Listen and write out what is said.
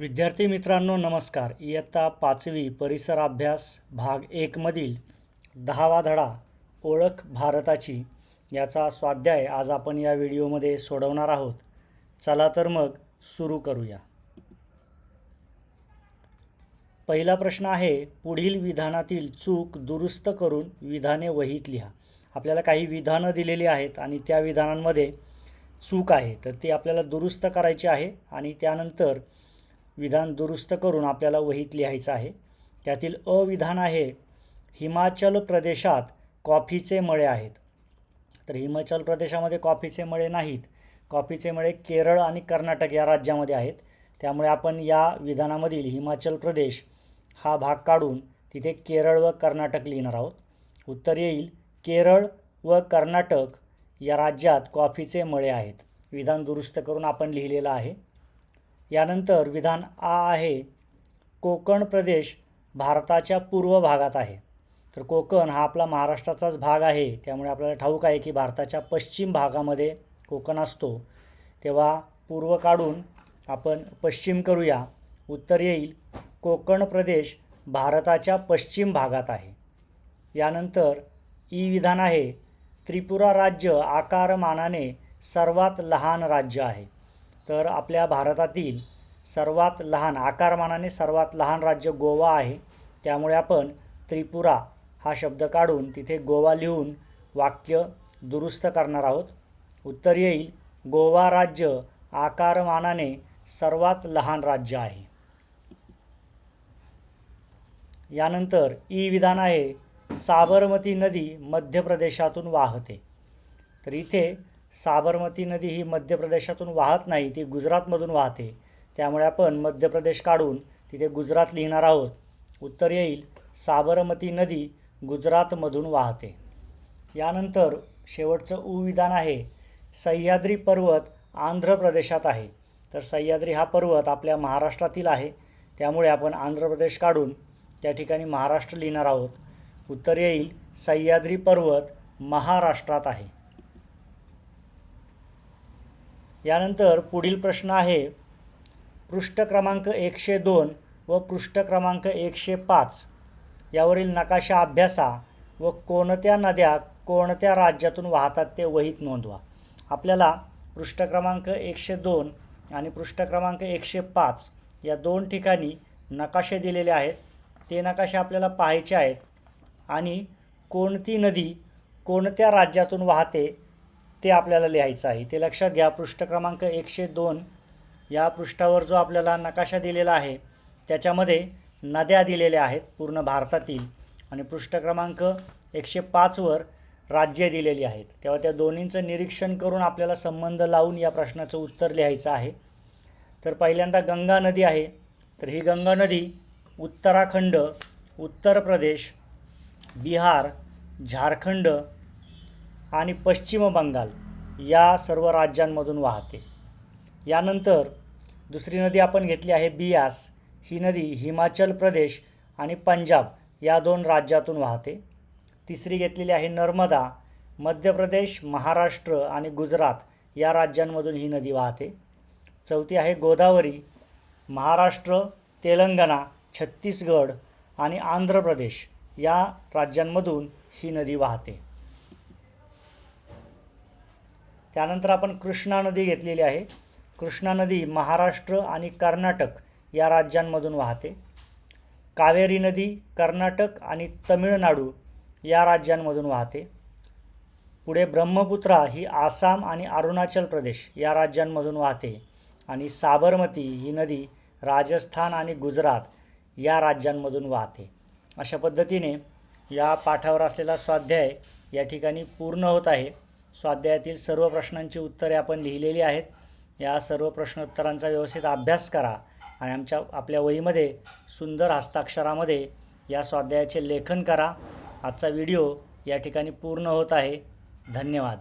विद्यार्थी मित्रांनो नमस्कार. इयत्ता पाचवी परिसर अभ्यास भाग एकमधील दहावा धडा ओळख भारताची याचा स्वाध्याय आज आपण या व्हिडिओमध्ये सोडवणार आहोत. चला तर मग सुरू करूया. पहिला प्रश्न आहे पुढील विधानातील चूक दुरुस्त करून विधाने वहीत लिहा. आपल्याला काही विधानं दिलेली आहेत आणि त्या विधानांमध्ये चूक आहे तर ती आपल्याला दुरुस्त करायची आहे आणि त्यानंतर विधान दुरुस्त करून आपल्याला वहीत लिहायचं आहे. त्यातील अविधान आहे हिमाचल प्रदेशात कॉफीचे मळे आहेत. तर हिमाचल प्रदेशामध्ये कॉफीचे मळे नाहीत. कॉफीचे मळे केरळ आणि कर्नाटक या राज्यामध्ये आहेत. त्यामुळे आपण या विधानामधील हिमाचल प्रदेश हा भाग काढून तिथे केरळ व कर्नाटक लिहिणार आहोत. उत्तर येईल केरळ व कर्नाटक या राज्यात कॉफीचे मळे आहेत. विधान दुरुस्त करून आपण लिहिलेलं आहे. यानंतर विधान आ आहे. कोकण प्रदेश भारताच्या पूर्व भागात आहे. तर कोकण हा आपला महाराष्ट्राचाच भाग आहे. त्यामुळे आपल्याला ठाऊक आहे की भारताच्या पश्चिम भागामध्ये कोकण असतो. तेव्हा पूर्व काढून आपण पश्चिम करूया. उत्तर येईल. कोकण प्रदेश भारताच्या पश्चिम भागात आहे. यानंतर ई विधान आहे. त्रिपुरा राज्य आकारमानाने सर्वात लहान राज्य आहे. तर आपल्या भारतातील सर्वात लहान आकारमानाने सर्वात लहान राज्य गोवा आहे. त्यामुळे आपण त्रिपुरा हा शब्द काढून तिथे गोवा लिहून वाक्य दुरुस्त करणार आहोत. उत्तर येईल गोवा राज्य आकारमानाने सर्वात लहान राज्य आहे. यानंतर ई विधान आहे साबरमती नदी मध्य प्रदेशातून वाहते. तर इथे साबरमती नदी ही मध्य प्रदेशातून वाहत नाही ती गुजरातमधून वाहते. त्यामुळे आपण मध्य प्रदेश काढून तिथे गुजरात लिहिणार आहोत. उत्तर येईल साबरमती नदी गुजरातमधून वाहते. यानंतर शेवटचं उ विधान आहे सह्याद्री पर्वत आंध्र प्रदेशात आहे. तर सह्याद्री हा पर्वत आपल्या महाराष्ट्रातील आहे त्यामुळे आपण आंध्र प्रदेश काढून त्या ठिकाणी महाराष्ट्र लिहिणार आहोत. उत्तर येईल सह्याद्री पर्वत महाराष्ट्रात आहे. यानंतर पुढील प्रश्न आहे पृष्ठ क्रमांक एकशे दोन व पृष्ठ क्रमांक एकशे पाच. यावरील नकाशा अभ्यासा व कोणत्या नद्या कोणत्या राज्यातून वाहतात ते वहीत नोंदवा. आपल्याला पृष्ठ क्रमांक एकशे दोन आणि पृष्ठ क्रमांक एकशे पाच या दोन ठिकाणी नकाशे दिलेले आहेत. ते नकाशे आपल्याला पाहायचे आहेत. आणि कोणती नदी कोणत्या राज्यातून वाहते ते आपल्याला लिहायचं आहे. ते लक्षात घ्या पृष्ठ क्रमांक एकशे दोन या पृष्ठावर जो आपल्याला नकाशा दिलेला आहे त्याच्यामध्ये नद्या दिलेल्या आहेत पूर्ण भारतातील आणि पृष्ठ क्रमांक एकशे पाचवर राज्ये दिलेली आहेत. तेव्हा त्या दोन्हींचं निरीक्षण करून आपल्याला संबंध लावून या प्रश्नाचं उत्तर लिहायचं आहे. तर पहिल्यांदा गंगा नदी आहे. तर ही गंगा नदी उत्तराखंड उत्तर प्रदेश बिहार झारखंड आणि पश्चिम बंगाल या सर्व राज्यांमधून वाहते. यानंतर दुसरी नदी आपण घेतली आहे बियास. ही नदी हिमाचल प्रदेश आणि पंजाब या दोन राज्यातून वाहते. तिसरी घेतलेली आहे नर्मदा. मध्य प्रदेश महाराष्ट्र आणि गुजरात या राज्यांमधून ही नदी वाहते. चौथी आहे गोदावरी. महाराष्ट्र तेलंगणा छत्तीसगड आणि आंध्र प्रदेश या राज्यांमधून ही नदी वाहते. त्यानंतर आपण कृष्णा नदी घेतलेली आहे. कृष्णा नदी महाराष्ट्र आणि कर्नाटक या राज्यांमधून वाहते. कावेरी नदी कर्नाटक आणि तमिळनाडू या राज्यांमधून वाहते. पुढे ब्रह्मपुत्रा ही आसाम आणि अरुणाचल प्रदेश या राज्यांमधून वाहते आणि साबरमती ही नदी राजस्थान आणि गुजरात या राज्यांमधून वाहते. अशा पद्धतीने या पाठावर असलेला स्वाध्याय या ठिकाणी पूर्ण होत आहे. स्वाध्यायातील सर्व प्रश्नांची उत्तरे आपण लिहिलेली आहेत. या सर्व प्रश्नोत्तरांचा व्यवस्थित अभ्यास करा आणि आमच्या आपल्या वहीमध्ये सुंदर हस्ताक्षरामध्ये या स्वाध्यायाचे लेखन करा. आजचा व्हिडिओ या ठिकाणी पूर्ण होत आहे. धन्यवाद.